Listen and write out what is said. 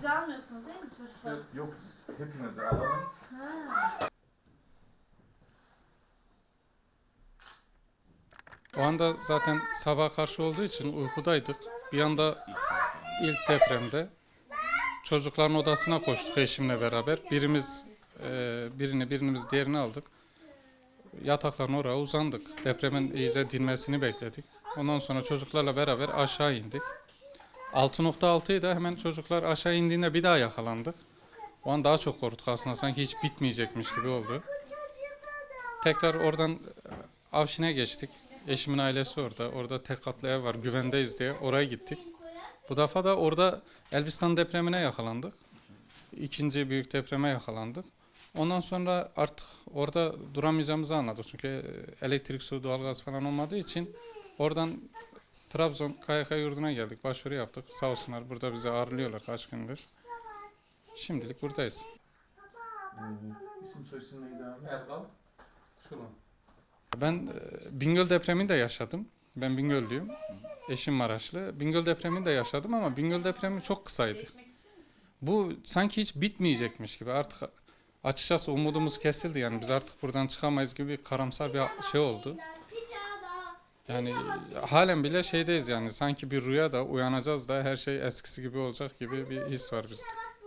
Bizi almıyorsunuz değil mi çocuklar? Yok hepinizi alalım. Ha. O anda zaten sabah karşı olduğu için uykudaydık. Bir anda ilk depremde çocukların odasına koştuk eşimle beraber. Birimiz e, birini birimiz diğerini aldık. Yatakların oraya uzandık. Depremin iyice dinmesini bekledik. Ondan sonra çocuklarla beraber aşağı indik. 6.6'yı da hemen çocuklar aşağı indiğinde bir daha yakalandık. O an daha çok korktuk aslında sanki hiç bitmeyecekmiş gibi oldu. Tekrar oradan e, Avşin'e geçtik. Eşimin ailesi orada. Orada tek katlı ev var. Güvendeyiz diye oraya gittik. Bu defa da orada Elbistan depremine yakalandık. İkinci büyük depreme yakalandık. Ondan sonra artık orada duramayacağımızı anladık. Çünkü e, elektrik, su, doğalgaz falan olmadığı için oradan Trabzon KYK yurduna geldik. Başvuru yaptık. Sağ olsunlar burada bizi ağırlıyorlar kaç gündür. Şimdilik buradayız. İsim soyisim neydi abi? Erdal Şulan. Ben e, Bingöl depremini de yaşadım. Ben Bingöllüyüm. Eşim Maraşlı. Bingöl depremini de yaşadım ama Bingöl depremi çok kısaydı. Bu sanki hiç bitmeyecekmiş gibi. Artık açıkçası umudumuz kesildi yani biz artık buradan çıkamayız gibi karamsar bir şey oldu. Yani halen bile şeydeyiz yani sanki bir rüya da uyanacağız da her şey eskisi gibi olacak gibi bir his var bizde.